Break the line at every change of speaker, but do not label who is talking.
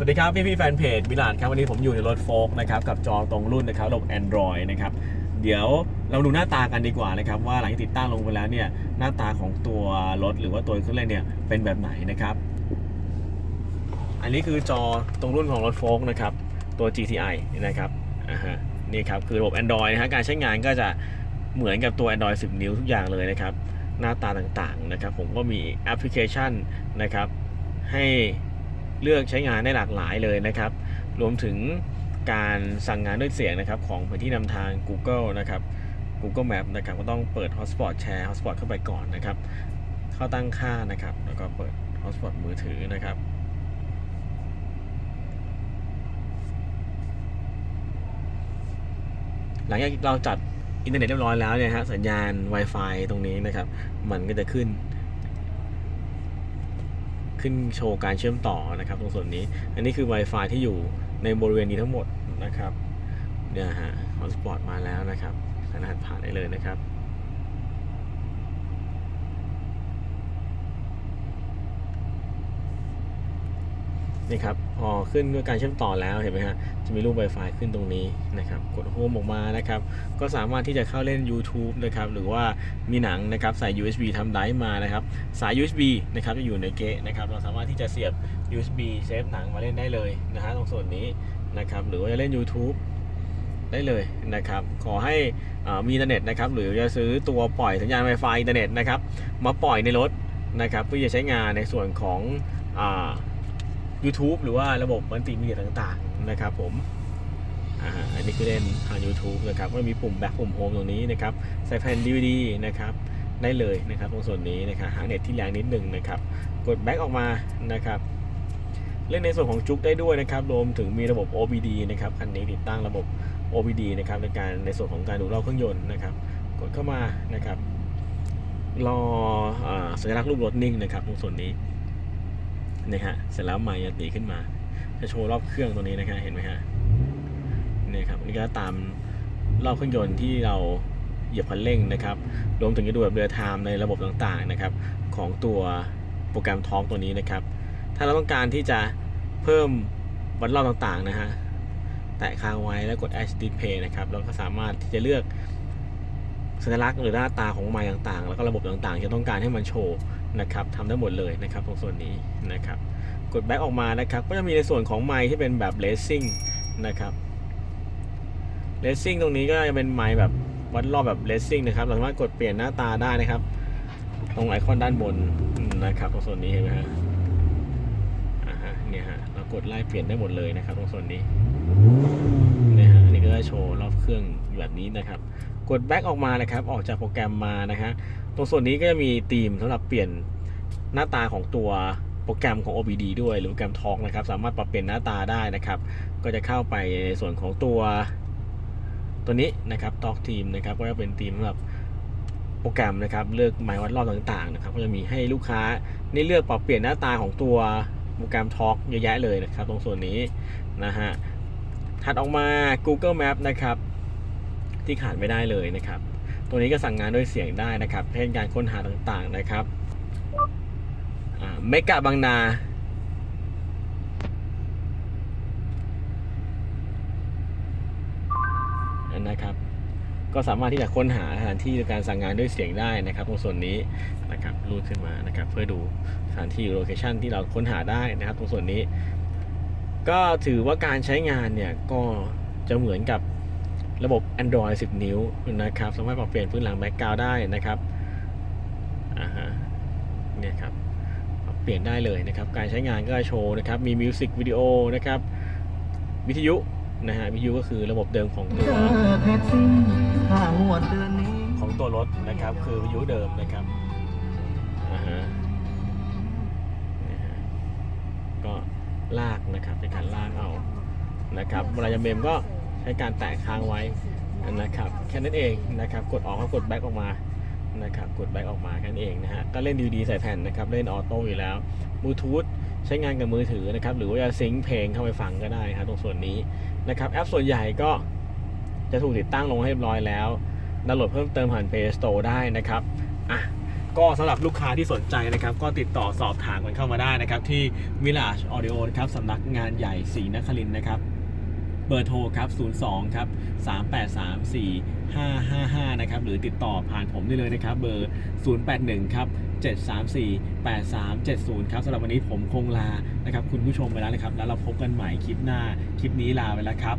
สวัสดีครับพี่พี่แฟนเพจมิลานครับวันนี้ผมอยู่ในรถโฟล์กนะครับกับจอตรงรุ่นนะครับระบบ Android นะครับเดี๋ยวเราดูหน้าตากันดีกว่านะครับว่าหลังจากติดตั้งลงไปแล้วเนี่ยหน้าตาของตัวรถหรือว่าตัวเครื่องเล่นเนี่ยเป็นแบบไหนนะครับ อันนี้คือจอตรงรุ่นของรถโฟล์กนะครับตัว GTI นะครับอ่าฮะนี่ครับคือระบบ Android นะฮะการใช้งานก็จะเหมือนกับตัว Android 10 นิ้วทุกอย่างเลยนะครับหน้าตาต่างๆนะครับผมก็มีแอปพลิเคชันนะครับให้ เลือกใช้งานได้หลากหลายเลยนะครับ รวมถึงการสั่งงานด้วยเสียงนะครับของแผนที่นำทาง Google นะครับ Google Map นะครับก็ต้องเปิด Hotspot แชร์ Hotspot เข้าไปก่อนนะครับ เข้าตั้งค่านะครับ แล้วก็เปิด Hotspot มือถือนะครับหลังจากเราจัดอินเทอร์เน็ตเรียบร้อยแล้วเนี่ยฮะสัญญาณ Wi-Fi ตรงนี้นะครับ มันก็จะขึ้น ขึ้นโชว์การเชื่อมต่อนะครับ ตรงส่วนนี้ อันนี้คือ Wi-Fi ที่อยู่ในบริเวณนี้ทั้งหมดนะครับเนี่ยฮะฮอตสปอตมาแล้วนะครับสามารถผ่านได้เลยนะครับ นี่ครับพอขึ้นด้วยการเชื่อมต่อแล้วเห็นไหมฮะจะมีรูป Wi-Fi ขึ้นตรงนี้นะครับกดโฮมออกมานะครับก็สามารถที่จะเข้าเล่น YouTube นะครับหรือว่ามีหนังนะครับใส่ USB ทำไดร์มานะครับสาย USB นะครับจะอยู่ในเกะนะครับเราสามารถที่จะเสียบ USB เซฟหนังมาเล่นได้เลยนะฮะตรงส่วนนี้นะครับหรือว่าจะเล่น YouTube ได้เลยนะครับ ขอให้มีอินเทอร์เน็ตนะครับ หรือจะซื้อตัวปล่อยสัญญาณ Wi-Fi อินเทอร์เน็ตนะครับ มาปล่อยในรถนะครับ เพื่อจะใช้งานในส่วนของอ่า YouTube หรือว่าระบบมัลติมีเดียต่างๆนะครับผมอันนี้คือเล่นผ่าน YouTube นะครับก็มีปุ่มแบ็คปุ่มโฮมตรงนี้นะครับใส่แผ่น DVD นะครับได้เลยนะครับตรงส่วนนี้นะครับหาเน็ตที่แรงนิดหนึ่งนะครับ กดแบ็คออกมานะครับ เล่นในส่วนของจุกได้ด้วยนะครับรวมถึงมีระบบ OBD นะครับคันนี้ติดตั้งระบบ OBD นะครับในการในส่วนของการดูรอบเครื่องยนต์นะครับ กดเข้ามานะครับ รออาสัญลักษณ์รูปรถนิ่งนะครับตรงส่วนนี้ นะฮะเสร็จแล้วไมค์จะตีขึ้นมา จะโชว์รอบเครื่องตรงนี้นะฮะเห็นไหมฮะนี่ครับอันนี่ก็ตามรอบเครื่องยนต์ที่เราเหยียบคันเร่งนะครับ รวมถึงจะดูแบบเรือไทม์ในระบบต่างๆนะครับ ของตัวโปรแกรมทอล์กตัวนี้นะครับ ถ้าเราต้องการที่จะเพิ่มวัดรอบต่างๆนะฮะ แตะค้างไว้แล้วกด H D Play นะครับ เราก็สามารถที่จะเลือก สัญลักษณ์หรือหน้าตาของไม้ต่างๆ แล้วก็ระบบต่างๆที่ต้องการให้มันโชว์นะครับทำได้หมดเลยนะครับตรงส่วนนี้นะครับ กดแบ็กออกมานะครับก็จะมีในส่วนของไม้ที่เป็นแบบเลสซิ่งนะครับเลสซิ่งตรงนี้ก็จะเป็นไม้แบบวัดรอบแบบเลสซิ่งนะครับเราสามารถกดเปลี่ยนหน้าตาได้นะครับ ตรงไอคอนด้านบนนะครับตรงส่วนนี้เห็นไหมฮะอ่าฮะเนี่ยฮะเรากดไล่เปลี่ยนได้หมดเลยนะครับ ตรงส่วนนี้เนี่ยฮะอันนี้ก็จะโชว์รอบเครื่องแบบนี้นะครับ กดแบ็กออกมานะครับ ออกจากโปรแกรมมานะฮะตรงส่วนนี้ก็จะมีธีมสำหรับเปลี่ยนหน้าตาของตัวโปรแกรมของ OBD ด้วยหรือโปรแกรมทอ l k นะครับ สามารถปรับเปลี่ยนหน้าตาได้นะครับ ก็จะเข้าไปในส่วนของตัวตัวนี้นะครับ Talk Team นะครับ ก็จะเป็นธีมสำหรับโปรแกรมนะครับ เลือกหมายวัดรอบต่างๆนะครับ ก็จะมีให้ลูกค้าได้เลือกปรับเปลี่ยนหน้าตาของตัวโปรแกรม Talk เยอะแยะเลยนะครับ ตรงส่วนนี้นะฮะถัดออกมา Google Map นะครับ ที่ขาดไม่ได้เลยนะครับ ตัวนี้ก็สั่งงานด้วยเสียงได้นะครับเช่นการค้นหาต่างๆนะครับเมกะบางนานะครับ ก็สามารถที่จะค้นหาสถานที่การสั่งงานด้วยเสียงได้นะครับ ตรงส่วนนี้นะครับรูดขึ้นมานะครับ เพื่อดูสถานที่โลเคชันที่เราค้นหาได้นะครับ ตรงส่วนนี้ ก็ถือว่าการใช้งานเนี่ยก็จะเหมือนกับ ระบบ Android 10 นิ้วนะครับสามารถปรับเปลี่ยนพื้นหลังแบ็กกราวได้นะครับอ่าฮะเนี่ยครับปรับเปลี่ยนได้เลยนะครับ การใช้งานก็จะโชว์นะครับ มีมิวสิกวิดีโอนะครับ วิทยุนะฮะวิทยุก็คือระบบเดิมของตัว
แท็กซี่ค่างวดเดือนนี้
ของตัวรถนะครับ คือวิทยุเดิมนะครับอ่าฮะนะฮะก็ลากนะครับในการลากเอานะครับเวลาจะเมมก็ ใช้การแตะค้างไว้นะครับ แค่นั้นเองนะครับ กดออกก็กดแบ็กออกมานะครับ กดแบ็กออกมาแค่นั้นเองนะฮะ ก็เล่นดีดีใส่แผ่นนะครับ เล่นออโต้อยู่แล้วบลูทูธใช้งานกับมือถือนะครับ หรือว่าจะซิงค์เพลงเข้าไปฟังก็ได้ครับตรงส่วนนี้นะครับ แอปส่วนใหญ่ก็จะถูกติดตั้งลงให้เรียบร้อยแล้วดาวน์โหลดเพิ่มเติมผ่าน Play Store ได้นะครับอะก็สำหรับลูกค้าที่สนใจนะครับ ก็ติดต่อสอบถามกันเข้ามาได้นะครับ ที่ Village Audio นะครับสำนักงานใหญ่ศรีนครินทร์นะครับ เบอร์โทรครับ 02 ครับ 383 4555 นะครับ หรือติดต่อผ่านผมได้เลยนะครับ เบอร์ 081 ครับ 734 8370 ครับสำหรับวันนี้ผมคงลานะครับ คุณผู้ชมไปแล้วนะครับ แล้วเราพบกันใหม่คลิปหน้า คลิปนี้ลาไปแล้วครับ